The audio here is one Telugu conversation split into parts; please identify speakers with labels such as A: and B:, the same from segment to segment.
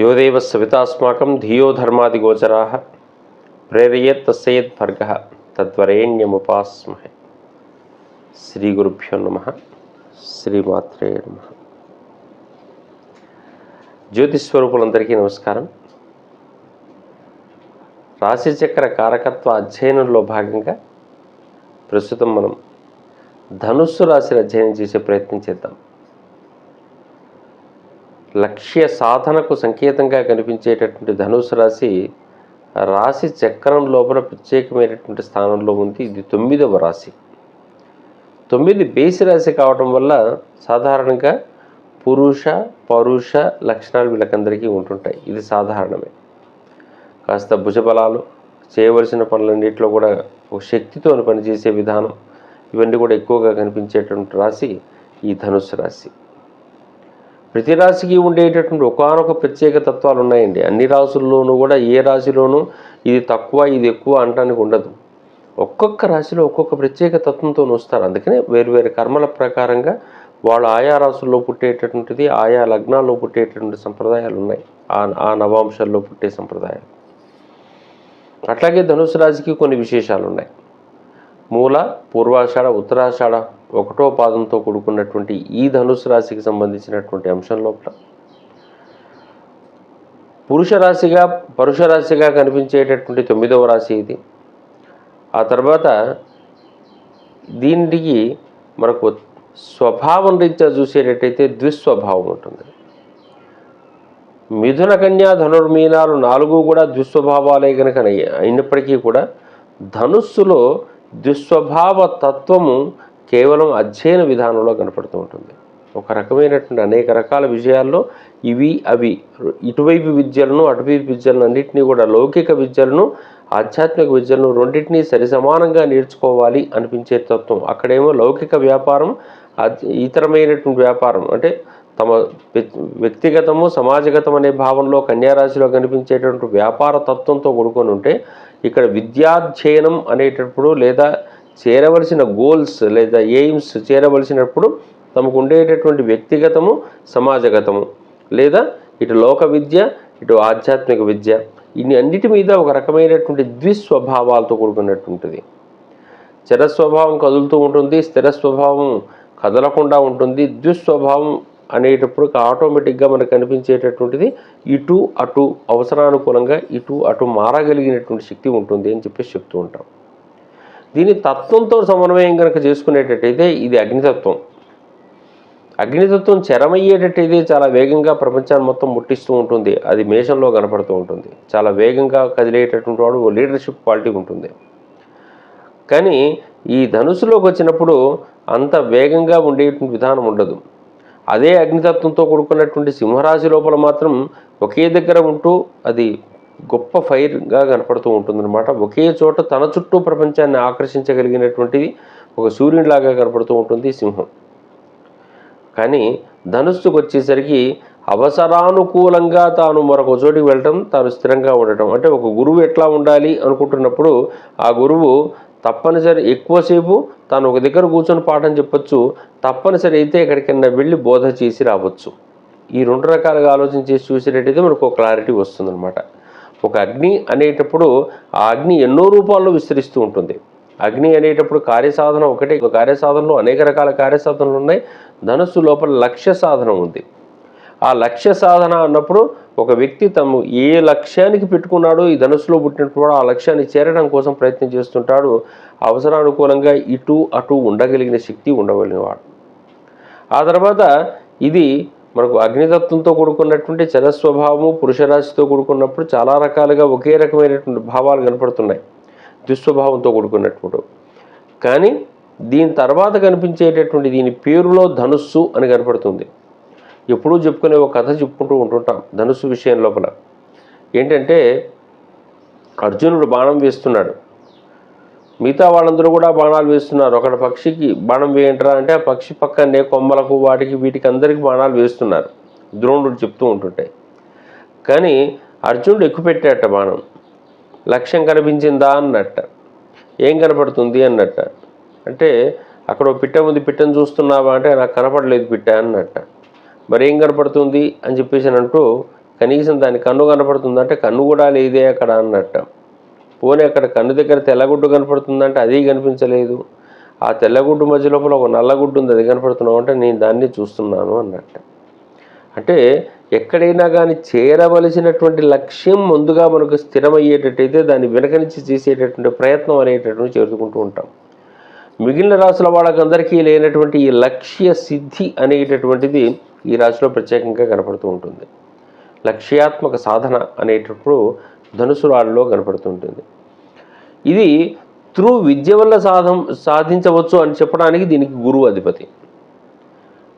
A: యోదేవ సవితాస్మాకం ధియో ధర్మాదిగోచరా ప్రేరయేత్ తస్యత్ భర్గ తద్వరేణ్యముపాస్మహే. శ్రీ గురుభ్యో నమ. శ్రీమాత్రే నమ. జ్యోతిస్వరూపులందరికీ నమస్కారం. రాశిచక్ర కారకత్వ అధ్యయనంలో భాగంగా ప్రస్తుతం మనం ధనుస్సు రాశిని అధ్యయనం చేసే ప్రయత్నం చేద్దాం. లక్ష్య సాధనకు సంకేతంగా కనిపించేటటువంటి ధనుసు రాశి రాశి చక్రం లోపల ప్రత్యేకమైనటువంటి స్థానంలో ఉంది. ఇది తొమ్మిదవ రాశి. తొమ్మిది బేసి రాశి కావటం వల్ల సాధారణంగా పురుష పరుష లక్షణాలు వీళ్ళకందరికీ ఉంటుంటాయి. ఇది సాధారణమే. కాస్త భుజబలాలు చేయవలసిన పనులన్నింటిలో కూడా ఒక శక్తితో పనిచేసే విధానం ఇవన్నీ కూడా ఎక్కువగా కనిపించేటువంటి రాశి ఈ ధనుసు రాశి. ప్రతి రాశికి ఉండేటటువంటి ఒకనొక ప్రత్యేక తత్వాలు ఉన్నాయండి. అన్ని రాశుల్లోనూ కూడా ఏ రాశిలోనూ ఇది తక్కువ ఇది ఎక్కువ అనడానికి ఉండదు. ఒక్కొక్క రాశిలో ఒక్కొక్క ప్రత్యేక తత్వంతో వస్తారు అందుకనే వేరువేరు కర్మల ప్రకారంగా వాళ్ళు ఆయా రాశుల్లో పుట్టేటటువంటిది ఆయా లగ్నాల్లో పుట్టేటటువంటి సంప్రదాయాలు ఉన్నాయి. ఆ ఆ నవాంశాల్లో పుట్టే సంప్రదాయాలు. అట్లాగే ధనుసు రాశికి కొన్ని విశేషాలు ఉన్నాయి. మూల పూర్వాషాఢ ఉత్తరాషాఢ ఒకటో పాదంతో కూడుకున్నటువంటి ఈ ధనుసు రాశికి సంబంధించినటువంటి అంశం లోపల. పురుష రాశిగా పరుష రాశిగా కనిపించేటటువంటి తొమ్మిదవ రాశి ఇది. ఆ తర్వాత దీనికి మనకు స్వభావం రీత్యా చూసేటట్టయితే ద్విస్వభావం ఉంటుంది. మిథున కన్యా ధనుర్మీనాలు నాలుగు కూడా ద్విస్వభావాలే కనుక అయినప్పటికీ కూడా ధనుస్సులో దుస్వభావ తత్వము కేవలం అధ్యయన విధానంలో కనపడుతూ ఉంటుంది. ఒక రకమైనటువంటి అనేక రకాల విషయాల్లో ఇవి అవి ఇటువైపు విద్యలను అటువైపు విద్యలను అన్నింటినీ కూడా లౌకిక విద్యలను ఆధ్యాత్మిక విద్యలను రెండింటినీ సరిసమానంగా నేర్చుకోవాలి అనిపించే తత్వం. అక్కడేమో లౌకిక వ్యాపారం ఇతరమైనటువంటి వ్యాపారం అంటే తమ వ్యక్తిగతము సమాజగతం అనే భావంలో కన్యారాశిలో కనిపించేటటువంటి వ్యాపార తత్వంతో కూడుకొని ఉంటే ఇక్కడ విద్యాధ్యయనం అనేటప్పుడు లేదా చేరవలసిన గోల్స్ లేదా ఎయిమ్స్ చేరవలసినప్పుడు తమకు ఉండేటటువంటి వ్యక్తిగతము సమాజగతము లేదా ఇటు లోక విద్య ఇటు ఆధ్యాత్మిక విద్య. ఇన్ని అన్నిటి మీద ఒక రకమైనటువంటి ద్విస్వభావాలతో కూడుకున్నటువంటిది. చిరస్వభావం కదులుతూ ఉంటుంది స్థిర స్వభావం కదలకుండా ఉంటుంది. ద్విస్వభావం అనేటప్పుడు ఆటోమేటిక్గా మనకు కనిపించేటటువంటిది ఇటు అటు అవసరానుకూలంగా ఇటు అటు మారగలిగినటువంటి శక్తి ఉంటుంది అని చెప్పేసి చెప్తూ ఉంటాం. దీని తత్వంతో సమన్వయం కనుక చేసుకునేటట్టయితే ఇది అగ్నితత్వం. అగ్నితత్వం చెరమయ్యేటట్టయితే చాలా వేగంగా ప్రపంచాన్ని మొత్తం ముట్టిస్తూ ఉంటుంది. అది మేషంలో కనపడుతూ ఉంటుంది. చాలా వేగంగా కదిలేటటువంటి వాడు లీడర్షిప్ క్వాలిటీ ఉంటుంది. కానీ ఈ ధనుసులోకి వచ్చినప్పుడు అంత వేగంగా ఉండేటువంటి విధానం ఉండదు. అదే అగ్నితత్వంతో కూడుకున్నటువంటి సింహరాశి లోపల మాత్రం ఒకే దగ్గర ఉంటూ అది గొప్ప ఫైర్గా కనపడుతూ ఉంటుందన్నమాట. ఒకే చోట తన చుట్టూ ప్రపంచాన్ని ఆకర్షించగలిగినటువంటిది ఒక సూర్యునిలాగా కనపడుతూ ఉంటుంది సింహం. కానీ ధనుస్సుకు వచ్చేసరికి అవసరానుకూలంగా తాను మరొక చోటికి వెళ్ళటం తాను స్థిరంగా ఉండటం. అంటే ఒక గురువు ఎట్లా ఉండాలి అనుకుంటున్నప్పుడు ఆ గురువు తప్పనిసరి ఎక్కువసేపు తాను ఒక దగ్గర కూర్చొని పాఠం చెప్పొచ్చు తప్పనిసరి అయితే ఎక్కడికైనా వెళ్ళి బోధ చేసి రావచ్చు. ఈ రెండు రకాలుగా ఆలోచన చేసి చూసేటట్టయితే మనకు ఒక క్లారిటీ వస్తుందన్నమాట. ఒక అగ్ని అనేటప్పుడు ఆ అగ్ని ఎన్నో రూపాల్లో విస్తరిస్తూ ఉంటుంది. అగ్ని అనేటప్పుడు కార్యసాధన ఒకటే. కార్యసాధనలో అనేక రకాల కార్యసాధనలు ఉన్నాయి. ధనుస్సు లోపల లక్ష్య సాధన ఉంది. ఆ లక్ష్య సాధన అన్నప్పుడు ఒక వ్యక్తి తను ఏ లక్ష్యానికి పెట్టుకున్నాడో ఈ ధనుసులో పుట్టినప్పుడు ఆ లక్ష్యాన్ని చేరడం కోసం ప్రయత్నం చేస్తుంటాడు. అవసరానుకూలంగా ఇటు అటు ఉండగలిగిన శక్తి ఉండగలిగినవాడు ఆ తర్వాత ఇది మనకు అగ్నితత్వంతో కూడుకున్నటువంటి చరస్వభావము పురుషరాశితో కూడుకున్నప్పుడు చాలా రకాలుగా ఒకే రకమైనటువంటి భావాలు కనపడుతున్నాయి. దుస్వభావంతో కూడుకున్నటువంటి. కానీ దీని తర్వాత కనిపించేటటువంటి దీని పేరులో ధనుస్సు అని కనపడుతుంది. ఎప్పుడూ చెప్పుకునే ఒక కథ చెప్పుకుంటూ ఉంటుంటాం ధనుస్సు విషయం లోపల. ఏంటంటే అర్జునుడు బాణం వేస్తున్నాడు. మిగతా వాళ్ళందరూ కూడా బాణాలు వేస్తున్నారు. ఒకటి పక్షికి బాణం వేయంటారా అంటే ఆ పక్షి పక్కనే కొమ్మలకు వాటికి వీటికి అందరికి బాణాలు వేస్తున్నారు. ద్రోణుడు చెప్తూ ఉంటుంటే. కానీ అర్జునుడు ఎక్కుపెట్టాట బాణం. లక్ష్యం కనిపించిందా అన్నట్ట. ఏం కనపడుతుంది అన్నట్ట. అంటే అక్కడ పిట్ట ఉంది పిట్టను చూస్తున్నావా అంటే నాకు కనపడలేదు పిట్ట అన్నట్ట. మరి ఏం కనపడుతుంది అని చెప్పేసి అంటూ కనీసం దాని కన్ను కనపడుతుందంటే కన్ను కూడా లేదే అక్కడ అన్నట్ట. పోనీ అక్కడ కన్ను దగ్గర తెల్లగుడ్డు కనపడుతుందంటే అది కనిపించలేదు. ఆ తెల్లగుడ్డు మధ్య లోపల ఒక నల్లగుడ్డు ఉంది అది కనపడుతున్నావు అంటే నేను దాన్ని చూస్తున్నాను అన్నట్టు. అంటే ఎక్కడైనా కానీ చేరవలసినటువంటి లక్ష్యం ముందుగా మనకు స్థిరమయ్యేటట్టయితే దాన్ని వెనక నుంచి చేసేటటువంటి ప్రయత్నం అనేటటువంటి చేరుకుంటూ ఉంటాం. మిగిలిన రాసుల వాళ్ళకందరికీ లేనటువంటి ఈ లక్ష్య సిద్ధి అనేటటువంటిది ఈ రాశిలో ప్రత్యేకంగా కనపడుతూ ఉంటుంది. లక్ష్యాత్మక సాధన అనేటప్పుడు ధనుసు రాళ్ళలో కనపడుతుంటుంది. ఇది త్రూ విద్య వల్ల సాధం సాధించవచ్చు అని చెప్పడానికి దీనికి గురువు అధిపతి.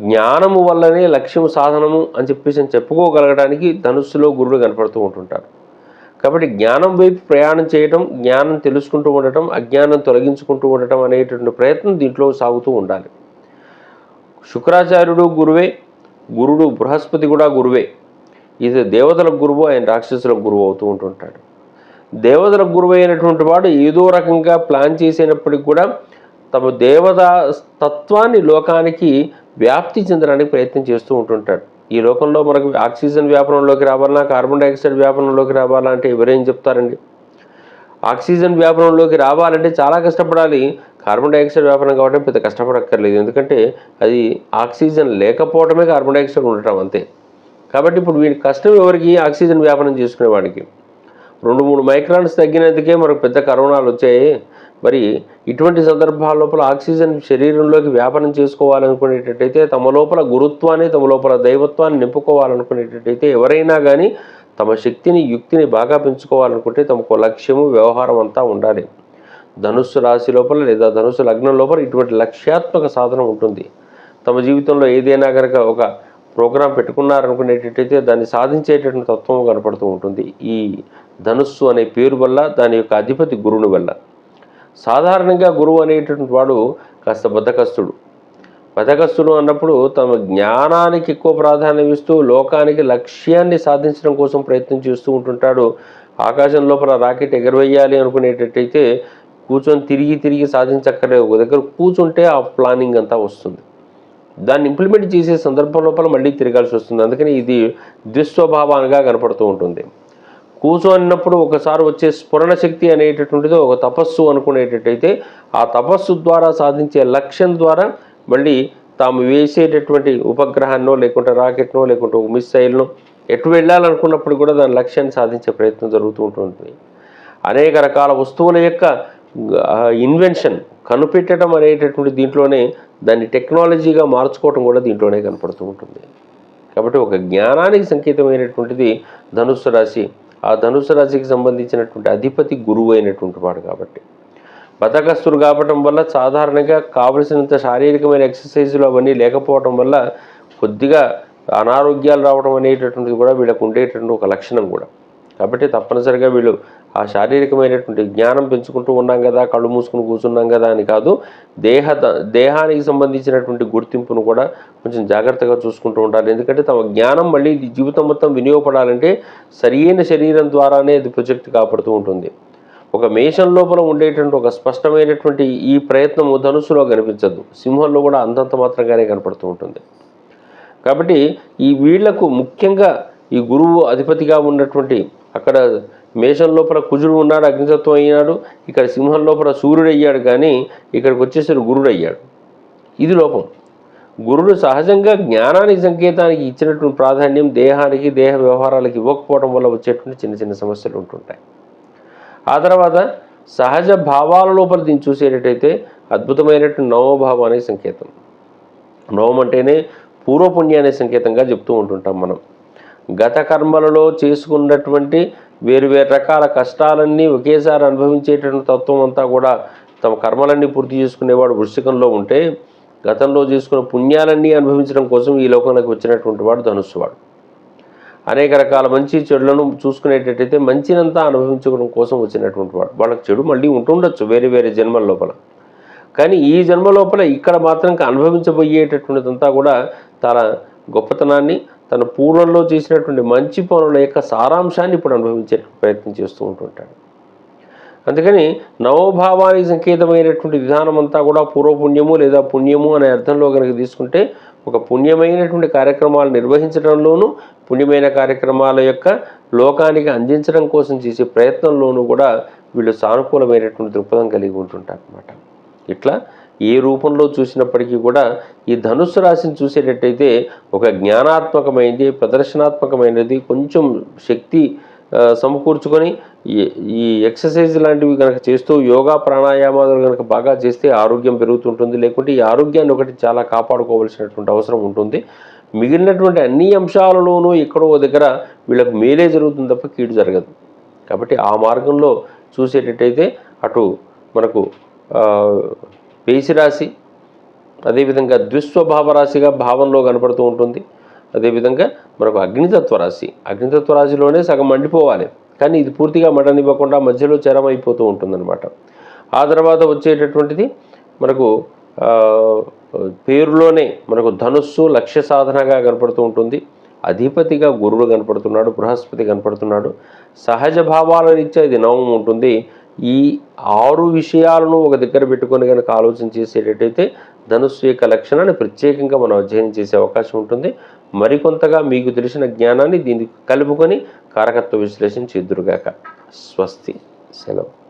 A: జ్ఞానము వల్లనే లక్ష్యము సాధనము అని చెప్పేసి అని చెప్పుకోగలగడానికి ధనుస్సులో గురుడు కనపడుతూ ఉంటుంటారు కాబట్టి జ్ఞానం వైపు ప్రయాణం చేయటం జ్ఞానం తెలుసుకుంటూ ఉండటం అజ్ఞానం తొలగించుకుంటూ ఉండటం అనేటువంటి ప్రయత్నం దీంట్లో సాగుతూ ఉండాలి. శుక్రాచార్యుడు గురువే గురుడు బృహస్పతి కూడా గురువే. ఇది దేవతలకు గురువు ఆయన రాక్షసులకు గురువు అవుతూ ఉంటుంటాడు. దేవతలకు గురువు అయినటువంటి వాడు ఏదో రకంగా ప్లాన్ చేసినప్పటికి కూడా తమ దేవతా తత్వాన్ని లోకానికి వ్యాప్తి చెందడానికి ప్రయత్నం చేస్తూ ఉంటుంటాడు. ఈ లోకంలో మనకు ఆక్సిజన్ వ్యాపనంలోకి రావాలన్నా కార్బన్ డైఆక్సైడ్ వ్యాపనంలోకి రావాలా అంటే ఎవరేం చెప్తారండి? ఆక్సిజన్ వ్యాపనంలోకి రావాలంటే చాలా కష్టపడాలి. కార్బన్ డైఆక్సైడ్ వ్యాపనం కాబట్టి పెద్ద కష్టపడక్కర్లేదు. ఎందుకంటే అది ఆక్సిజన్ లేకపోవడమే కార్బన్ డైఆక్సైడ్ ఉండటం అంతే. కాబట్టి ఇప్పుడు వీడి కష్టం ఎవరికి? ఆక్సిజన్ వ్యాపనం చేసుకునే వాడికి. రెండు మూడు మైక్రాన్స్ తగ్గినందుకే మనకు పెద్ద కరోనాలు వచ్చాయి. మరి ఇటువంటి సందర్భాల లోపల ఆక్సిజన్ శరీరంలోకి వ్యాపనం చేసుకోవాలనుకునేటట్టయితే తమ లోపల గురుత్వాన్ని తమ లోపల దైవత్వాన్ని నింపుకోవాలనుకునేటట్టయితే ఎవరైనా కానీ తమ శక్తిని యుక్తిని బాగా పెంచుకోవాలనుకుంటే తమకు లక్ష్యము వ్యవహారం అంతా ఉండాలి. ధనుస్సు రాశి లోపల లేదా ధనుస్సు లగ్నం లోపల ఇటువంటి లక్ష్యాత్మక సాధన ఉంటుంది. తమ జీవితంలో ఏదైనా కనుక ఒక ప్రోగ్రాం పెట్టుకున్నారనుకునేటట్టయితే దాన్ని సాధించేటటువంటి తత్వం కనపడుతూ ఉంటుంది. ఈ ధనుస్సు అనే పేరు వల్ల దాని యొక్క అధిపతి గురుని వల్ల. సాధారణంగా గురువు అనేటటువంటి వాడు కాస్త బద్ధకస్తుడు. బద్ధకస్తుడు అన్నప్పుడు తమ జ్ఞానానికి ఎక్కువ ప్రాధాన్యం ఇస్తూ లోకానికి లక్ష్యాన్ని సాధించడం కోసం ప్రయత్నం చేస్తూ ఉంటుంటాడు. ఆకాశం లోపల రాకెట్ ఎగరవేయాలి అనుకునేటట్టయితే కూర్చొని తిరిగి తిరిగి సాధించక్కర్లేదు. ఒక దగ్గర కూర్చుంటే ఆ ప్లానింగ్ అంతా వస్తుంది. దాన్ని ఇంప్లిమెంట్ చేసే సందర్భం లోపల మళ్ళీ తిరగాల్సి వస్తుంది. అందుకని ఇది దుస్వభావానిగా కనపడుతూ ఉంటుంది. కూర్చోన్నప్పుడు ఒకసారి వచ్చే స్ఫురణ శక్తి అనేటటువంటిది ఒక తపస్సు అనుకునేటట్టయితే ఆ తపస్సు ద్వారా సాధించే లక్ష్యం ద్వారా మళ్ళీ తాము వేసేటటువంటి ఉపగ్రహాన్నో లేకుంటే రాకెట్నో లేకుంటే ఒక మిస్సైల్నో ఎటు వెళ్ళాలనుకున్నప్పుడు కూడా దాని లక్ష్యాన్ని సాధించే ప్రయత్నం జరుగుతూ ఉంటుంది. అనేక రకాల వస్తువుల యొక్క ఇన్వెన్షన్ కనిపెట్టడం అనేటటువంటి దీంట్లోనే దాన్ని టెక్నాలజీగా మార్చుకోవటం కూడా దీంట్లోనే కనపడుతూ ఉంటుంది. కాబట్టి ఒక జ్ఞానానికి సంకేతమైనటువంటిది ధనుస్సు రాశి. ఆ ధనుసు రాశికి సంబంధించినటువంటి అధిపతి గురువు అయినటువంటి వాడు కాబట్టి. బతకస్తుడు కావటం వల్ల సాధారణంగా కావలసినంత శారీరకమైన ఎక్సర్సైజులు అవన్నీ లేకపోవటం వల్ల కొద్దిగా అనారోగ్యాలు రావడం అనేటటువంటిది కూడా వీళ్ళకు ఉండేటటువంటి ఒక లక్షణం కూడా. కాబట్టి తప్పనిసరిగా వీళ్ళు ఆ శారీరకమైనటువంటి జ్ఞానం పెంచుకుంటూ ఉన్నాం కదా కళ్ళు మూసుకుని కూర్చున్నాం కదా అని కాదు దేహ దేహానికి సంబంధించినటువంటి గుర్తింపును కూడా కొంచెం జాగ్రత్తగా చూసుకుంటూ ఉండాలి. ఎందుకంటే తమ జ్ఞానం మళ్ళీ జీవితం మొత్తం వినియోగపడాలంటే సరియైన శరీరం ద్వారానే అది ప్రొజెక్ట్ కాపాడుతూ ఉంటుంది. ఒక మేషం లోపల ఉండేటువంటి ఒక స్పష్టమైనటువంటి ఈ ప్రయత్నము ధనుసులో కనిపించదు. సింహంలో కూడా అంతంత మాత్రంగానే కనపడుతూ ఉంటుంది. కాబట్టి ఈ వీళ్ళకు ముఖ్యంగా ఈ గురువు అధిపతిగా ఉన్నటువంటి అక్కడ మేషం లోపల కుజుడు ఉన్నాడు అగ్నితత్వం అయినాడు ఇక్కడ సింహం లోపల సూర్యుడు అయ్యాడు కానీ ఇక్కడికి వచ్చేసరి గురుడు అయ్యాడు ఇది లోపం. గురుడు సహజంగా జ్ఞానానికి సంకేతానికి ఇచ్చినటువంటి ప్రాధాన్యం దేహానికి దేహ వ్యవహారాలకు ఇవ్వకపోవడం వల్ల వచ్చేటువంటి చిన్న చిన్న సమస్యలు ఉంటుంటాయి. ఆ తర్వాత సహజ భావాల లోపల దీన్ని చూసేటట్టయితే అద్భుతమైనటువంటి నవభావానికి సంకేతం. నవం అంటేనే పూర్వపుణ్య అనే సంకేతంగా చెప్తూ ఉంటుంటాం మనం. గత కర్మలలో చేసుకున్నటువంటి వేరు వేరు రకాల కష్టాలన్నీ ఒకేసారి అనుభవించేటటువంటి తత్వం అంతా కూడా తమ కర్మలన్నీ పూర్తి చేసుకునేవాడు వృశ్చికంలో ఉంటే గతంలో చేసుకున్న పుణ్యాలన్నీ అనుభవించడం కోసం ఈ లోకంలోకి వచ్చినటువంటి వాడు ధనుస్సు వాడు అనేక రకాల మంచి చెడులను చూసుకునేటట్టయితే మంచినంతా అనుభవించుకోవడం కోసం వచ్చినటువంటి వాడు. వాళ్ళకి చెడు మళ్ళీ ఉంటుండొచ్చు వేరే వేరే జన్మల లోపల. కానీ ఈ జన్మ లోపల ఇక్కడ మాత్రం అనుభవించబోయేటటువంటిదంతా కూడా తన గొప్పతనాన్ని తన పూర్వంలో చేసినటువంటి మంచి పనుల యొక్క సారాంశాన్ని ఇప్పుడు అనుభవించే ప్రయత్నం చేస్తూ ఉంటుంటాడు. అందుకని నవోభావానికి సంకేతమైనటువంటి విధానం అంతా కూడా పూర్వపుణ్యము లేదా పుణ్యము అనే అర్థంలో కనుక తీసుకుంటే ఒక పుణ్యమైనటువంటి కార్యక్రమాలు నిర్వహించడంలోనూ పుణ్యమైన కార్యక్రమాల యొక్క లోకానికి అందించడం కోసం చేసే ప్రయత్నంలోనూ కూడా వీళ్ళు సానుకూలమైనటువంటి దృక్పథం కలిగి ఉంటుంటారు అన్నమాట ఇట్లా ఏ రూపంలో చూసినప్పటికీ కూడా ఈ ధనుస్సు రాశిని చూసేటట్టయితే ఒక జ్ఞానాత్మకమైనది ప్రదర్శనాత్మకమైనది కొంచెం శక్తి సమకూర్చుకొని ఈ ఈ ఎక్సర్సైజ్ లాంటివి కనుక చేస్తూ యోగా ప్రాణాయామాలు కనుక బాగా చేస్తే ఆరోగ్యం పెరుగుతుంటుంది. లేకుంటే ఈ ఆరోగ్యాన్ని ఒకటి చాలా కాపాడుకోవాల్సినటువంటి అవసరం ఉంటుంది. మిగిలినటువంటి అన్ని అంశాలలోనూ ఎక్కడో దగ్గర వీళ్ళకు మేలే జరుగుతుంది తప్ప కీడు జరగదు. కాబట్టి ఆ మార్గంలో చూసేటట్టయితే అటు మనకు రాశి అదేవిధంగా ద్విస్వభావ రాశిగా భావంలో కనపడుతూ ఉంటుంది. అదేవిధంగా మనకు అగ్నితత్వ రాశి. అగ్నితత్వ రాశిలోనే సగం మండిపోవాలి. కానీ ఇది పూర్తిగా మడనివ్వకుండా మధ్యలో చరం అయిపోతూ ఉంటుందన్నమాట. ఆ తర్వాత వచ్చేటటువంటిది మనకు పేరులోనే మనకు ధనుస్సు లక్ష్య సాధనగా కనపడుతూ ఉంటుంది. అధిపతిగా గురుడు కనపడుతున్నాడు బృహస్పతి కనపడుతున్నాడు. సహజ భావాల రీత్యా ఇది నవం ఉంటుంది. ఈ ఆరు విషయాలను ఒక దగ్గర పెట్టుకొని కనుక ఆలోచన చేసేటట్టయితే ధనుస్సు యొక్క లక్షణాన్ని ప్రత్యేకంగా మనం అధ్యయనం చేసే అవకాశం ఉంటుంది. మరికొంతగా మీకు తెలిసిన జ్ఞానాన్ని దీనికి కలుపుకొని కారకత్వ విశ్లేషణ చేద్దురుగాక. స్వస్తి. సెలవు.